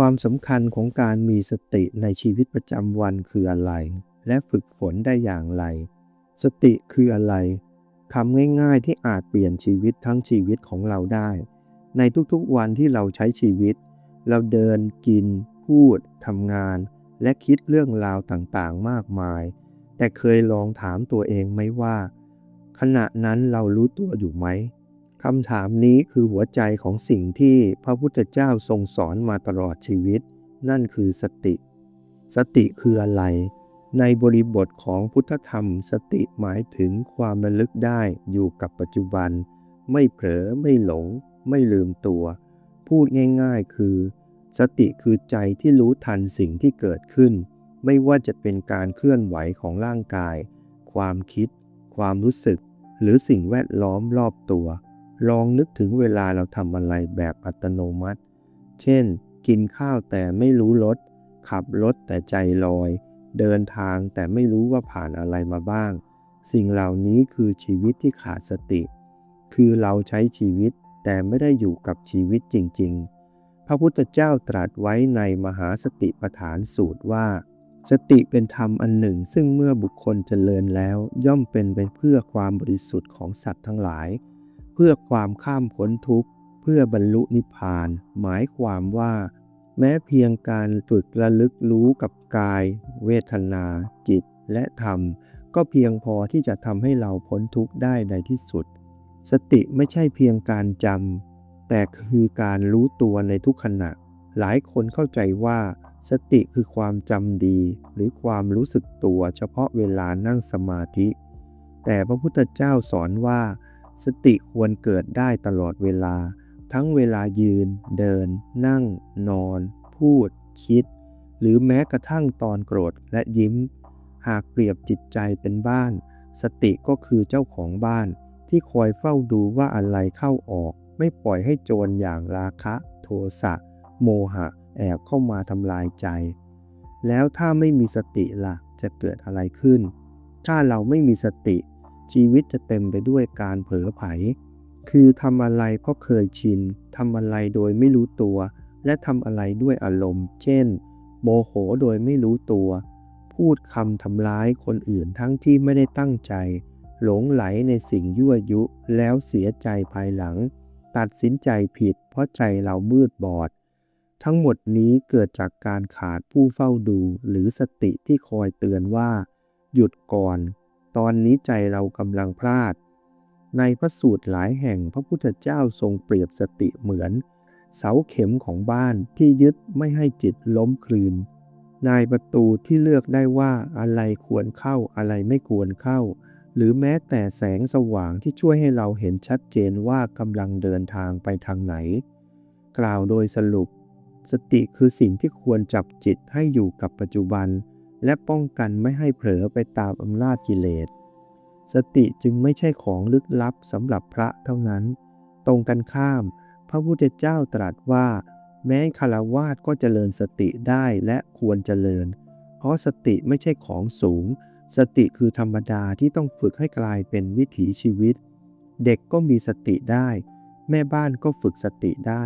ความสำคัญของการมีสติในชีวิตประจำวันคืออะไร และฝึกฝนได้อย่างไร สติคืออะไรคำง่ายๆที่อาจเปลี่ยนชีวิตทั้งชีวิตของเราได้ ในทุกๆวันที่เราใช้ชีวิต เราเดินกิน พูดทำงาน และคิดเรื่องราวต่างๆมากมาย แต่เคยลองถามตัวเองไหมว่า ขณะนั้นเรารู้ตัวอยู่ไหม คำถามนี้คือหัวใจของสิ่งที่พระพุทธเจ้าทรงสอนมาตลอดชีวิต นั่นคือสติ สติคืออะไร ในบริบทของพุทธธรรม สติหมายถึงความระลึกได้อยู่กับปัจจุบัน ไม่เผลอไม่หลง ไม่ลืมตัว พูดง่ายๆ คือ สติคือใจที่รู้ทันสิ่งที่เกิดขึ้น ไม่ว่าจะเป็นการเคลื่อนไหวของร่างกาย ความคิด ความรู้สึก หรือสิ่งแวดล้อมรอบตัว ลองนึกถึงเวลาเราทำอะไรแบบอัตโนมัติ เช่น กินข้าวแต่ไม่รู้รส ขับรถแต่ใจลอย เดินทางแต่ไม่รู้ว่าผ่านอะไรมาบ้าง สิ่งเหล่านี้คือชีวิตที่ขาดสติ คือเราใช้ชีวิตแต่ไม่ได้อยู่กับชีวิตจริง ๆ พระพุทธเจ้าตรัสไว้ในมหาสติปัฏฐานสูตรว่า สติเป็นธรรมอันหนึ่ง ซึ่งเมื่อบุคคลเจริญแล้วย่อมเป็นไปเพื่อความบริสุทธิ์ของสัตว์ทั้งหลาย เพื่อความข้ามพ้นทุกข์ เพื่อบรรลุนิพพาน หมายความว่า แม้เพียงการฝึกระลึกรู้กับกาย เวทนา จิตและธรรม ก็เพียงพอที่จะทำให้เราพ้นทุกข์ได้ในที่สุด สติไม่ใช่เพียงการจำแต่คือการรู้ตัวในทุกขณะ หลายคนเข้าใจว่า สติคือความจำดี หรือความรู้สึกตัวเฉพาะเวลานั่งสมาธิ แต่พระพุทธเจ้าสอนว่า สติควรเกิดได้ตลอดเวลา ทั้งเวลายืน เดิน นั่ง นอน พูด คิด หรือแม้กระทั่งตอนโกรธและยิ้ม หากเปรียบจิตใจเป็นบ้าน สติก็คือเจ้าของบ้าน ที่คอยเฝ้าดูว่าอะไรเข้าออก ไม่ปล่อยให้โจรอย่างราคะ โทสะ โมหะ แอบเข้ามาทำลายใจ แล้วถ้าไม่มีสติล่ะจะเกิดอะไรขึ้น ถ้าเราไม่มีสติ ชีวิตจะเต็มไปด้วยการเผลอไผคือทำอะไรเพราะเคยชินทำอะไรโดยไม่รู้ตัว และทำอะไรด้วยอารมณ์ เช่น โมโหโดยไม่รู้ตัว พูดคำทำร้ายคนอื่นทั้งที่ไม่ได้ตั้งใจ หลงไหลในสิ่งยั่วยุแล้วเสียใจภายหลัง ตัดสินใจผิด เพราะใจเรามืดบอด ทั้งหมดนี้เกิดจากการขาดผู้เฝ้าดูหรือสติที่คอยเตือนว่า หยุดก่อน ตอนนี้ใจเรากำลังพลาด ในพระสูตรหลายแห่งพระพุทธเจ้าทรงเปรียบสติเหมือน เสาเข็มของบ้านที่ยึดไม่ให้จิตล้มคลืน นายประตูที่เลือกได้ว่าอะไรควรเข้าอะไรไม่ควรเข้า หรือแม้แต่แสงสว่างที่ช่วยให้เราเห็นชัดเจนว่ากำลังเดินทางไปทางไหน กล่าวโดยสรุป สติคือสิ่งที่ควรจับจิตให้อยู่กับปัจจุบัน และป้องกันไม่ให้เผลอไปตามอำนาจกิเลส สติจึงไม่ใช่ของลึกลับสำหรับพระเท่านั้น ตรงกันข้าม พระพุทธเจ้าตรัสว่า แม้คารวาสก็เจริญสติได้และควรเจริญ เพราะสติไม่ใช่ของสูง สติคือธรรมดาที่ต้องฝึกให้กลายเป็นวิถีชีวิต เด็กก็มีสติได้ แม่บ้านก็ฝึกสติได้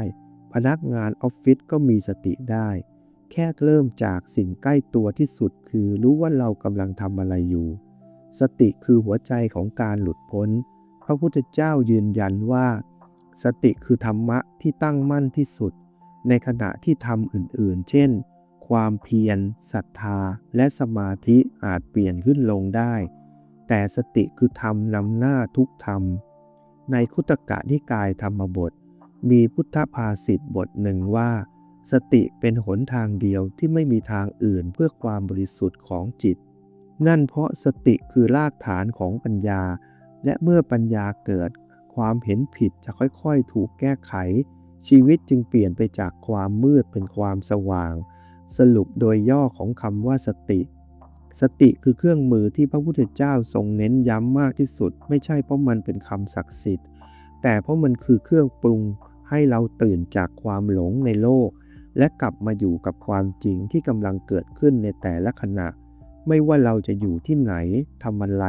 พนักงานออฟฟิศก็มีสติได้ แค่เริ่มจากสิ่งใกล้ตัวที่สุดคือรู้ว่าเรากำลังทำอะไรอยู่ สติคือหัวใจของการหลุดพ้น พระพุทธเจ้ายืนยันว่า สติคือธรรมะที่ตั้งมั่นที่สุด ในขณะที่ทำอื่นๆ เช่น ความเพียรศรัทธา และสมาธิอาจเปลี่ยนขึ้นลงได้ แต่สติคือธรรมนำหน้าทุกธรรม ในคุตกะนิกายธรรมบท มีพุทธภาษิตบทหนึ่งว่า สติเป็นหนทางเดียวที่ไม่มีทางอื่นเพื่อความบริสุทธิ์ของจิต นั่นเพราะสติคือรากฐานของปัญญา และเมื่อปัญญาเกิด ความเห็นผิดจะค่อยๆ ถูกแก้ไข ชีวิตจึงเปลี่ยนไปจากความมืดเป็นความสว่าง สรุปโดยย่อของคำว่าสติ สติคือเครื่องมือที่พระพุทธเจ้าทรงเน้นย้ำมากที่สุด ไม่ใช่เพราะมันเป็นคำศักดิ์สิทธิ์ แต่เพราะมันคือเครื่องปรุงให้เราตื่นจากความหลงในโลก และกลับมาอยู่กับความจริงที่กำลังเกิดขึ้นในแต่ละขณะ ไม่ว่าเราจะอยู่ที่ไหนทำอะไร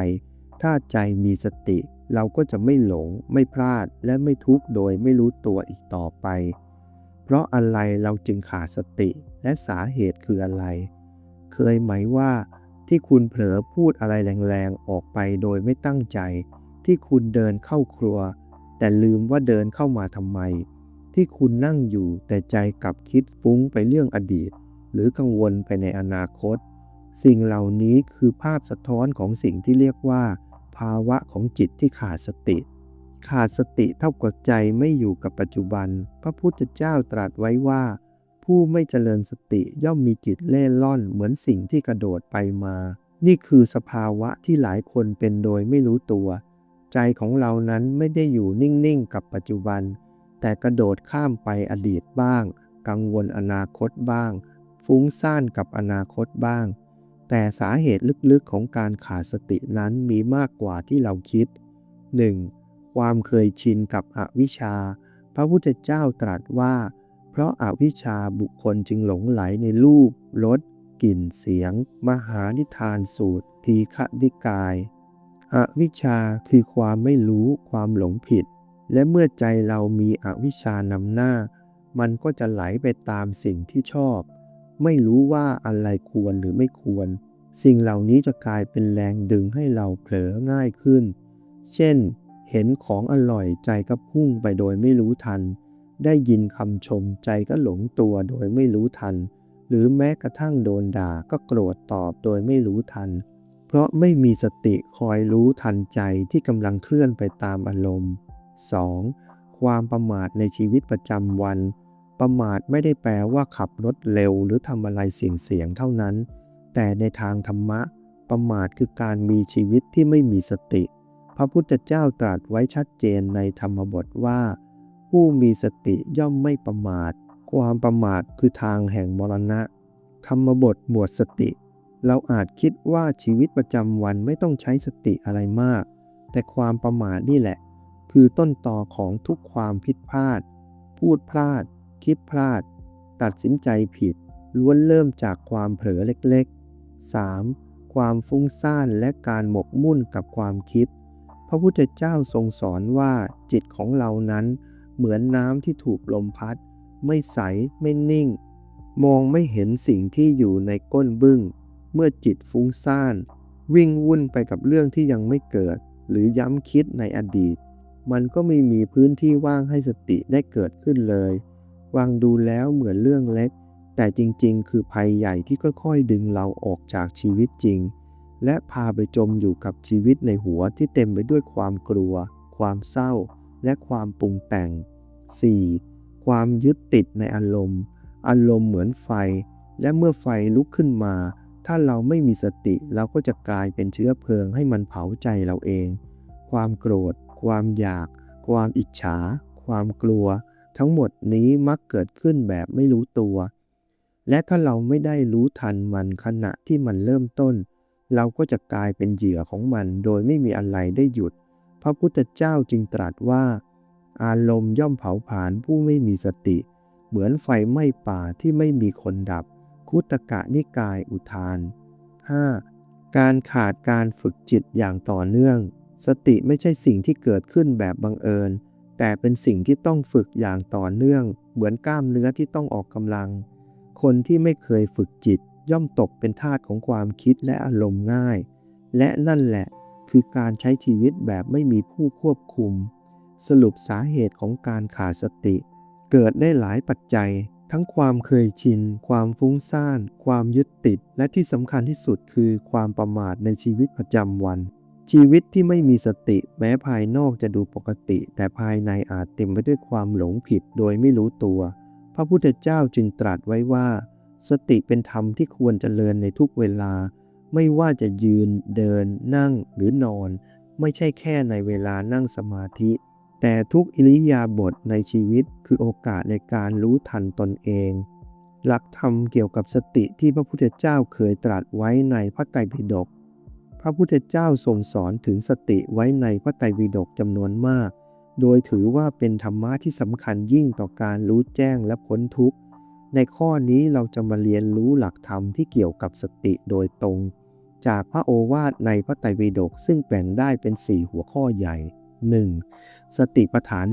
ถ้าใจมีสติ เราก็จะไม่หลง ไม่พลาด และไม่ทุกข์โดยไม่รู้ตัวอีกต่อไป เพราะอะไรเราจึงขาดสติและสาเหตุคืออะไร เคยไหมว่าที่คุณเผลอพูดอะไรแรงๆ ออกไปโดยไม่ตั้งใจ ที่คุณเดินเข้าครัว แต่ลืมว่าเดินเข้ามาทำไม ที่คุณนั่งอยู่แต่ใจกลับคิดฟุ้งไปเรื่องอดีต หรือกังวลไปในอนาคต สิ่งเหล่านี้คือภาพสะท้อนของสิ่งที่เรียกว่า ภาวะของจิตที่ขาดสติ ขาดสติเท่ากับใจไม่อยู่กับปัจจุบัน พระพุทธเจ้าตรัสไว้ว่า ผู้ไม่เจริญสติย่อมมีจิตเล่ร่อนเหมือนสิ่งที่กระโดดไปมา นี่คือสภาวะที่หลายคนเป็นโดยไม่รู้ตัว ใจของเรานั้นไม่ได้อยู่นิ่งๆ กับปัจจุบัน แต่กระโดดข้ามไปอดีตบ้าง กังวลอนาคตบ้าง ฟุ้งซ่านกับอนาคตบ้าง แต่สาเหตุลึกๆของการขาดสตินั้นมีมากกว่าที่เราคิด 1. ความเคยชินกับอวิชชา พระพุทธเจ้าตรัสว่า เพราะอาวิชชาบุคคลจึงหลงไหลในรูปรสกลิ่นเสียง มหานิทานสูตร ทีฆนิกาย อวิชชาคือความไม่รู้ความหลงผิด และเมื่อใจเรามีอวิชชานำหน้า มันก็จะไหลไปตามสิ่งที่ชอบ ไม่รู้ว่าอะไรควรหรือไม่ควร สิ่งเหล่านี้จะกลายเป็นแรงดึงให้เราเผลอง่ายขึ้น เช่น เห็นของอร่อยใจก็พุ่งไปโดยไม่รู้ทัน ได้ยินคำชมใจก็หลงตัวโดยไม่รู้ทัน หรือแม้กระทั่งโดนด่าก็โกรธตอบโดยไม่รู้ทัน เพราะไม่มีสติคอยรู้ทันใจที่กำลังเคลื่อนไปตามอารมณ์ 2. ความประมาทในชีวิตประจำวัน ประมาทไม่ได้แปลว่าขับรถเร็วหรือทำอะไรเสี่ยงๆเท่านั้น แต่ในทางธรรมะ ประมาทคือการมีชีวิตที่ไม่มีสติ พระพุทธเจ้าตรัสไว้ชัดเจนในธรรมบทว่า ผู้มีสติย่อมไม่ประมาท ความประมาทคือทางแห่งมรณะ ธรรมบทหมวดสติ เราอาจคิดว่าชีวิตประจำวันไม่ต้องใช้สติอะไรมาก แต่ความประมาทนี่แหละ คือต้นต่อของทุกความผิดพลาด พูดพลาด คิดพลาด ตัดสินใจผิด ล้วนเริ่มจากความเผลอเล็กๆ 3. ความฟุ้งซ่านและการหมกมุ่นกับความคิด พระพุทธเจ้าทรงสอนว่าจิตของเรานั้น เหมือนน้ำที่ถูกลมพัด ไม่ใสไม่นิ่ง มองไม่เห็นสิ่งที่อยู่ในก้นบึ้ง เมื่อจิตฟุ้งซ่าน วิ่งวุ่นไปกับเรื่องที่ยังไม่เกิด หรือย้ำคิดในอดีต มันก็ไม่มีพื้นที่ว่างให้สติได้เกิดขึ้นเลยวางดูแล้วเหมือนเรื่องเล็ก แต่จริงๆ คือภัยใหญ่ที่ค่อยๆ ดึงเราออกจากชีวิตจริง และพาไปจมอยู่กับชีวิตในหัวที่เต็มไปด้วยความกลัว ความเศร้า และความปรุงแต่ง 4. ความยึดติดในอารมณ์ อารมณ์เหมือนไฟ และเมื่อไฟลุกขึ้นมา ถ้าเราไม่มีสติเราก็จะกลายเป็นเชื้อเพลิงให้มันเผาใจเราเอง ความโกรธ ความอยาก ความอิจฉา ความกลัว ทั้งหมดนี้มักเกิดขึ้นแบบไม่รู้ตัว และถ้าเราไม่ได้รู้ทันมันขณะที่มันเริ่มต้น เราก็จะกลายเป็นเหยื่อของมันโดยไม่มีอะไรได้หยุด พระพุทธเจ้าจึงตรัสว่า อารมณ์ย่อมเผาผลาญผู้ไม่มีสติ เหมือนไฟไหม้ป่าที่ไม่มีคนดับ คุตกะนิกายอุทาน 5. การขาดการฝึกจิตอย่างต่อเนื่อง สติไม่ใช่สิ่งที่เกิดขึ้นแบบบังเอิญ แต่เป็นสิ่งที่ต้องฝึกอย่างต่อเนื่อง เหมือนกล้ามเนื้อที่ต้องออกกำลัง คนที่ไม่เคยฝึกจิตย่อมตกเป็นทาสของความคิดและอารมณ์ง่าย และนั่นแหละคือการใช้ชีวิตแบบไม่มีผู้ควบคุม สรุปสาเหตุของการขาดสติ เกิดได้หลายปัจจัย ทั้งความเคยชิน ความฟุ้งซ่าน ความยึดติด และที่สำคัญที่สุดคือความประมาทในชีวิตประจำวัน ชีวิตที่ไม่มีสติแม้ภายนอกจะดูปกติ แต่ภายในอาจเต็มไปด้วยความหลงผิดโดยไม่รู้ตัว พระพุทธเจ้าจึงตรัสไว้ว่า สติเป็นธรรมที่ควรเจริญในทุกเวลา ไม่ว่าจะยืน เดิน นั่งหรือนอน ไม่ใช่แค่ในเวลานั่งสมาธิ แต่ทุกอิริยาบถในชีวิตคือโอกาสในการรู้ทันตนเอง หลักธรรมเกี่ยวกับสติที่พระพุทธเจ้าเคยตรัสไว้ในพระไตรปิฎก พระพุทธเจ้าทรงสอนถึงสติไว้ในพระไตรปิฎกจำนวนมาก โดยถือว่าเป็นธรรมะที่สำคัญยิ่งต่อการรู้แจ้งและพ้นทุกข์ ในข้อนี้เราจะมาเรียนรู้หลักธรรมที่เกี่ยวกับสติโดยตรง จากพระโอวาทในพระไตรปิฎกซึ่งแบ่งได้เป็น 4 หัวข้อใหญ่ 1. สติปัฏฐาน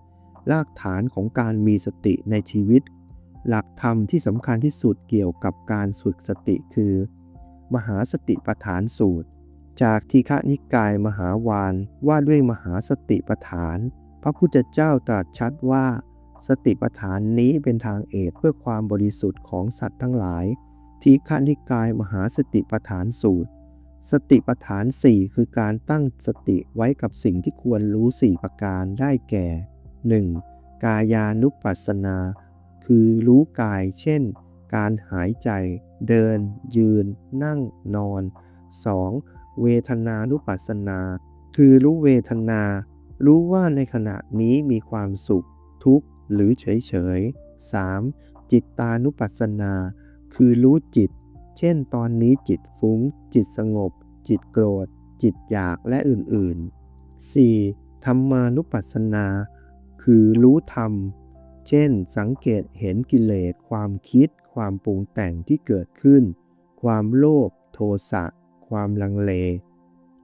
4 รากฐานของการมีสติในชีวิต หลักธรรมที่สำคัญที่สุดเกี่ยวกับการฝึกสติคือ มหาสติปัฏฐานสูตร จากทีฆนิกายมหาวานว่าด้วยมหาสติปัฏฐาน พระพุทธเจ้าตรัสชัดว่า สติปัฏฐานนี้เป็นทางเอกเพื่อความบริสุทธิ์ของสัตว์ทั้งหลาย ทีฆนิกายมหาสติปัฏฐานสูตร สติปัฏฐาน 4 คือการตั้งสติไว้กับสิ่งที่ควรรู้ 4 ประการได้แก่ 1. กายานุปัสสนา คือรู้กายเช่น การหายใจ เดิน ยืน นั่งนอน 2. เวทนานุปัสสนา คือรู้เวทนา รู้ว่าในขณะนี้มีความสุข ทุกข์หรือเฉยเฉย 3. จิตตานุปัสสนา คือรู้จิต เช่น ตอนนี้จิตฟุ้ง จิตสงบ จิตโกรธ จิตอยากและอื่นๆ 4. ธรรมานุปัสสนา คือรู้ธรรม เช่น สังเกตเห็นกิเลสความคิด ความปรุงแต่งที่เกิดขึ้น ความโลภโทสะ ความลังเล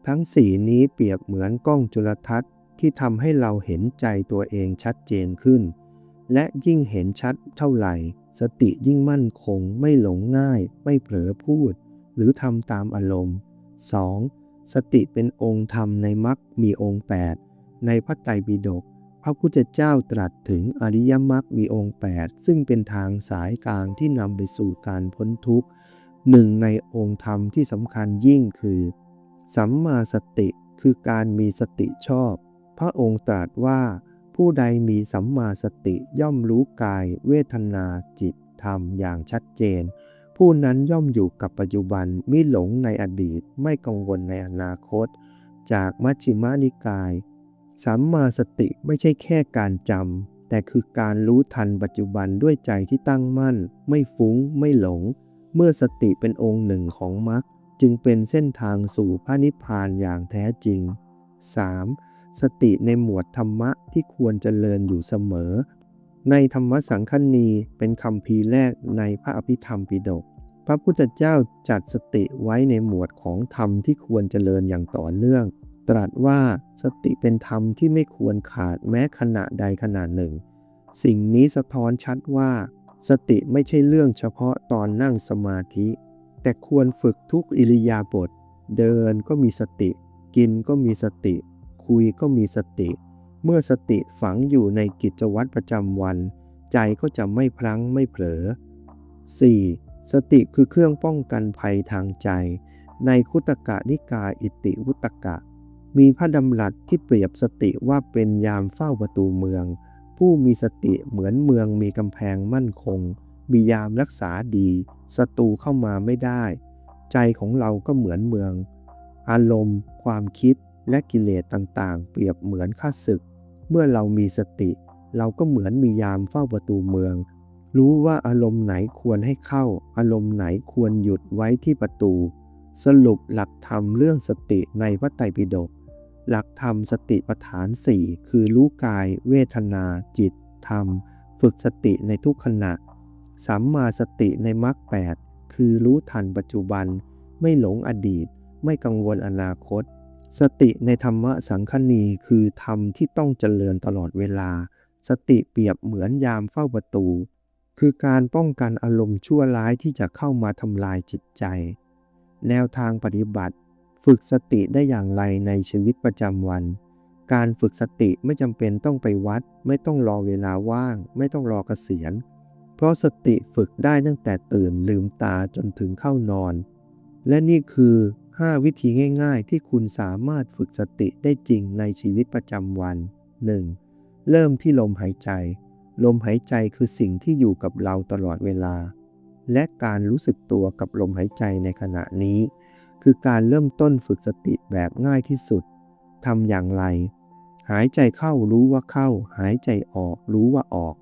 ทั้งสี่นี้เปรียบเหมือนกล้องจุลทรรศน์ที่ทำให้เราเห็นใจตัวเองชัดเจนขึ้น และยิ่งเห็นชัดเท่าไหร่ สติยิ่งมั่นคงไม่หลงง่าย ไม่เผลอพูด หรือทำตามอารมณ์ 2. สติเป็นองค์ธรรมในมรรคมีองค์ 8 ในพระไตรปิฎกพระพุทธเจ้าตรัสถึงอริยมรรคมีองค์ 8 ซึ่งเป็นทางสายกลางที่นำไปสู่การพ้นทุกข์ หนึ่งในองค์ธรรมที่สำคัญยิ่งคือ สัมมาสติคือการมีสติชอบ พระองค์ตรัสว่าผู้ใดมีสัมมาสติย่อมรู้กาย เวทนาจิตธรรมอย่างชัดเจน ผู้นั้นย่อมอยู่กับปัจจุบันไม่หลงในอดีตไม่กังวลในอนาคต จากมัชฌิมานิกาย สัมมาสติไม่ใช่แค่การจำแต่คือการรู้ทันปัจจุบันด้วยใจที่ตั้งมั่น ไม่ฟุ้งไม่หลง เมื่อสติเป็นองค์หนึ่งของมรรคจึงเป็นเส้นทางสู่พระนิพพานอย่างแท้จริง 3. สติในหมวดธรรมะที่ควรเจริญอยู่เสมอ ในธรรมสังคณีเป็นคำพีแรกในพระอภิธรรมปิฎกพระพุทธเจ้าจัดสติไว้ในหมวดของธรรมที่ควรเจริญอย่างต่อเนื่อง ตรัสว่าสติเป็นธรรมที่ไม่ควรขาดแม้ขณะใดขณะหนึ่ง สิ่งนี้สะท้อนชัดว่า สติไม่ใช่เรื่องเฉพาะตอนนั่งสมาธิ แต่ควรฝึกทุกอิริยาบถเดินก็มีสติ กินก็มีสติ คุยก็มีสติ เมื่อสติฝังอยู่ในกิจวัตรประจำวัน ใจก็จะไม่พลั้งไม่เผลอ 4. สติคือเครื่องป้องกันภัยทางใจ ในคุตกะนิกาอิติวุตกะ มีพระดำรัสที่เปรียบสติว่าเป็นยามเฝ้าประตูเมือง ผู้มีสติเหมือนเมืองมีกำแพงมั่นคง มียามรักษาดี ศัตรูเข้ามาไม่ได้ ใจของเราก็เหมือนเมือง อารมณ์ ความคิดและกิเลสต่างๆ เปรียบเหมือนข้าศึก เมื่อเรามีสติ เราก็เหมือนมียามเฝ้าประตูเมือง รู้ว่าอารมณ์ไหนควรให้เข้า อารมณ์ไหนควรหยุดไว้ที่ประตู สรุปหลักธรรมเรื่องสติในพระไตรปิฎก หลักธรรมสติปัฏฐาน 4 คือรู้กาย เวทนา จิต ธรรม ฝึกสติในทุกขณะ สัมมาสติในมรรคแปดคือรู้ทันปัจจุบัน ไม่หลงอดีต ไม่กังวลอนาคต สติในธรรมะสังคณีคือธรรมที่ต้องเจริญตลอดเวลา สติเปรียบเหมือนยามเฝ้าประตู คือการป้องกันอารมณ์ชั่วร้ายที่จะเข้ามาทำลายจิตใจ แนวทางปฏิบัติ ฝึกสติได้อย่างไรในชีวิตประจำวัน การฝึกสติไม่จำเป็นต้องไปวัด ไม่ต้องรอเวลาว่าง ไม่ต้องรอเกษียณ เพราะสติฝึกได้ตั้งแต่ตื่นลืมตาจนถึงเข้านอน และนี่คือ 5 วิธีง่าย ๆ ที่คุณสามารถฝึกสติได้จริงในชีวิตประจำวัน 1. เริ่มที่ลมหายใจ ลมหายใจคือสิ่งที่อยู่กับเราตลอดเวลา และการรู้สึกตัวกับลมหายใจในขณะนี้ คือการเริ่มต้นฝึกสติแบบง่ายที่สุดทำอย่างไร หายใจเข้ารู้ว่าเข้า หายใจออกรู้ว่าออก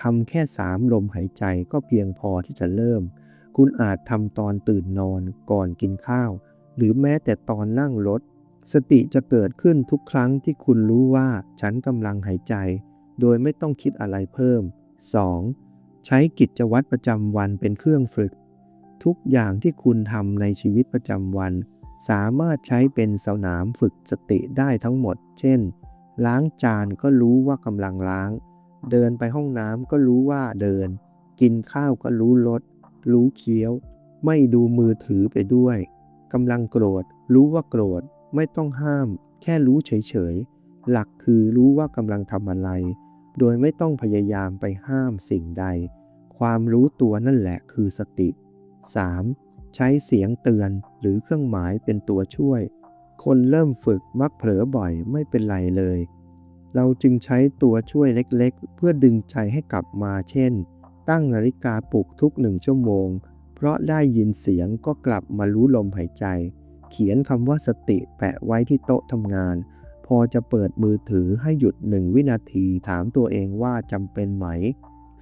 ทำแค่สามลมหายใจก็เพียงพอที่จะเริ่ม คุณอาจทำตอนตื่นนอนก่อนกินข้าว หรือแม้แต่ตอนนั่งรถ สติจะเกิดขึ้นทุกครั้งที่คุณรู้ว่าฉันกำลังหายใจ โดยไม่ต้องคิดอะไรเพิ่ม 2. ใช้กิจวัตรประจำวันเป็นเครื่องฝึก ทุกอย่างที่คุณทำในชีวิตประจำวัน สามารถใช้เป็นสนามฝึกสติได้ทั้งหมด เช่น ล้างจานก็รู้ว่ากำลังล้าง เดินไปห้องน้ำก็รู้ว่าเดิน กินข้าวก็รู้รสรู้เคี้ยว ไม่ดูมือถือไปด้วยกำลังโกรธ รู้ว่าโกรธ ไม่ต้องห้าม แค่รู้เฉยๆ หลักคือรู้ว่ากำลังทำอะไร โดยไม่ต้องพยายามไปห้ามสิ่งใด ความรู้ตัวนั่นแหละคือสติ 3. ใช้เสียงเตือนหรือเครื่องหมายเป็นตัวช่วย คนเริ่มฝึกมักเผลอบ่อยไม่เป็นไรเลย เราจึงใช้ตัวช่วยเล็กๆ เพื่อดึงใจให้กลับมาเช่น ตั้งนาฬิกาปลุกทุกหนึ่งชั่วโมง เพราะได้ยินเสียงก็กลับมารู้ลมหายใจ เขียนคำว่าสติแปะไว้ที่โต๊ะทำงาน พอจะเปิดมือถือให้หยุดหนึ่งวินาทีถามตัวเองว่าจำเป็นไหม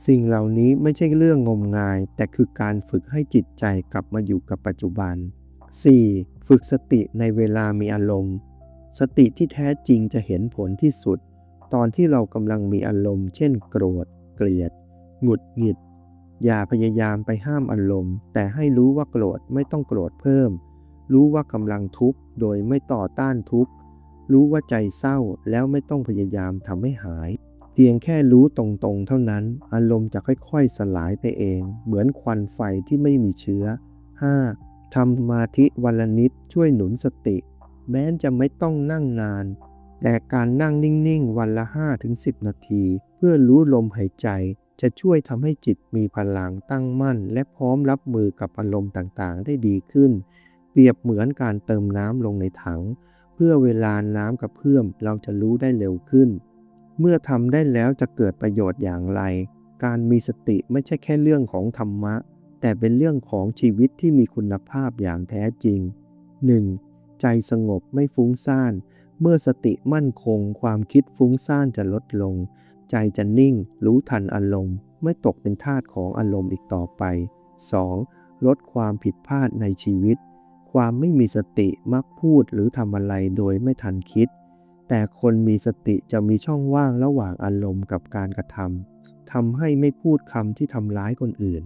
สิ่งเหล่านี้ไม่ใช่เรื่องงมงาย แต่คือการฝึกให้จิตใจกลับมาอยู่กับปัจจุบัน 4. ฝึกสติในเวลามีอารมณ์ สติที่แท้จริงจะเห็นผลที่สุด ตอนที่เรากำลังมีอารมณ์ เช่น โกรธ เกลียด หงุดหงิด อย่าพยายามไปห้ามอารมณ์ แต่ให้รู้ว่าโกรธไม่ต้องโกรธเพิ่ม รู้ว่ากำลังทุกข์โดยไม่ต่อต้านทุกข์ รู้ว่าใจเศร้าแล้วไม่ต้องพยายามทำให้หาย เพียงแค่รู้ตรงๆ เท่านั้น อารมณ์จะค่อยๆ สลายไปเอง เหมือนควันไฟที่ไม่มีเชื้อ 5. ทำสมาธิวันละนิดช่วยหนุนสติ แม้จะไม่ต้องนั่งนาน แต่การนั่งนิ่งๆ วันละ 5-10 นาที เพื่อรู้ลมหายใจจะช่วยทำให้จิตมีพลังตั้งมั่น และพร้อมรับมือกับอารมณ์ต่างๆ ได้ดีขึ้น เปรียบเหมือนการเติมน้ำลงในถัง เพื่อเวลาน้ำกระเพื่อมเราจะรู้ได้เร็วขึ้น เมื่อทำได้แล้วจะเกิดประโยชน์อย่างไร การมีสติไม่ใช่แค่เรื่องของธรรมะ แต่เป็นเรื่องของชีวิตที่มีคุณภาพอย่างแท้จริง 1. ใจสงบไม่ฟุ้งซ่าน เมื่อสติมั่นคง ความคิดฟุ้งซ่านจะลดลง ใจจะนิ่ง รู้ทันอารมณ์ ไม่ตกเป็นทาสของอารมณ์อีกต่อไป 2. ลดความผิดพลาดในชีวิต ความไม่มีสติมักพูดหรือทำอะไรโดยไม่ทันคิด แต่คนมีสติจะมีช่องว่างระหว่างอารมณ์กับการกระทำทำให้ไม่พูดคำที่ทำร้ายคนอื่น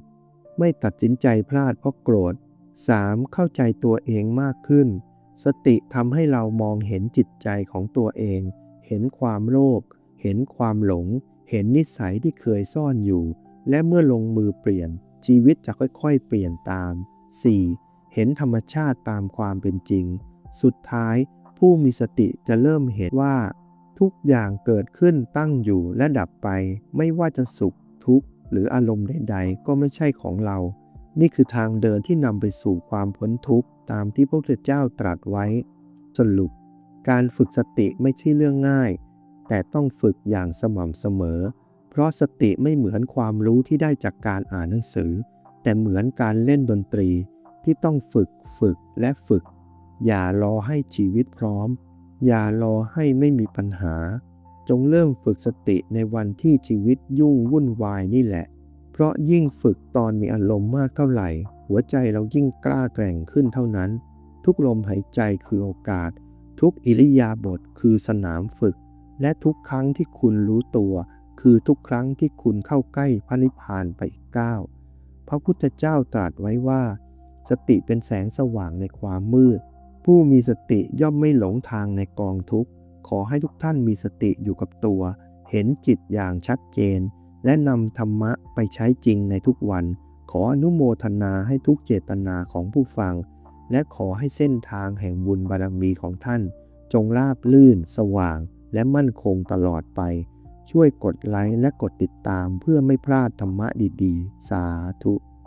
ไม่ตัดสินใจพลาดเพราะโกรธ 3. เข้าใจตัวเองมากขึ้น สติทำให้เรามองเห็นจิตใจของตัวเอง เห็นความโลภเห็นความหลง เห็นนิสัยที่เคยซ่อนอยู่ และเมื่อลงมือเปลี่ยน ชีวิตจะค่อยๆ เปลี่ยนตาม 4. เห็นธรรมชาติตามความเป็นจริง สุดท้าย ผู้มีสติจะเริ่มเห็นว่า ทุกอย่างเกิดขึ้นตั้งอยู่และดับไป ไม่ว่าจะสุขทุกข์ หรืออารมณ์ใดๆ ก็ไม่ใช่ของเรา นี่คือทางเดินที่นำไปสู่ความพ้นทุกข์ตามที่พระพุทธเจ้าตรัสไว้ สรุป การฝึกสติไม่ใช่เรื่องง่าย แต่ต้องฝึกอย่างสม่ำเสมอ เพราะสติไม่เหมือนความรู้ที่ได้จากการอ่านหนังสือ แต่เหมือนการเล่นดนตรีที่ต้องฝึกฝึกและฝึก อย่ารอให้ชีวิตพร้อม อย่ารอให้ไม่มีปัญหา จงเริ่มฝึกสติในวันที่ชีวิตยุ่งวุ่นวายนี่แหละ เพราะยิ่งฝึกตอนมีอารมณ์มากเท่าไหร่ หัวใจเรายิ่งกล้าแกร่งขึ้นเท่านั้น ทุกลมหายใจคือโอกาส ทุกอิริยาบถคือสนามฝึก และทุกครั้งที่คุณรู้ตัว คือทุกครั้งที่คุณเข้าใกล้พระนิพพานไปอีกก้าวพระพุทธเจ้าตรัสไว้ว่า สติเป็นแสงสว่างในความมืด ผู้มีสติย่อมไม่หลงทางในกองทุกข์ ขอให้ทุกท่านมีสติอยู่กับตัว เห็นจิตอย่างชัดเจน และนำธรรมะไปใช้จริงในทุกวัน ขออนุโมทนาให้ทุกเจตนาของผู้ฟัง และขอให้เส้นทางแห่งบุญบารมีของท่าน จงราบลื่น สว่าง และมั่นคงตลอดไป ช่วยกดไลค์และกดติดตามเพื่อไม่พลาดธรรมะดีๆ สาธุ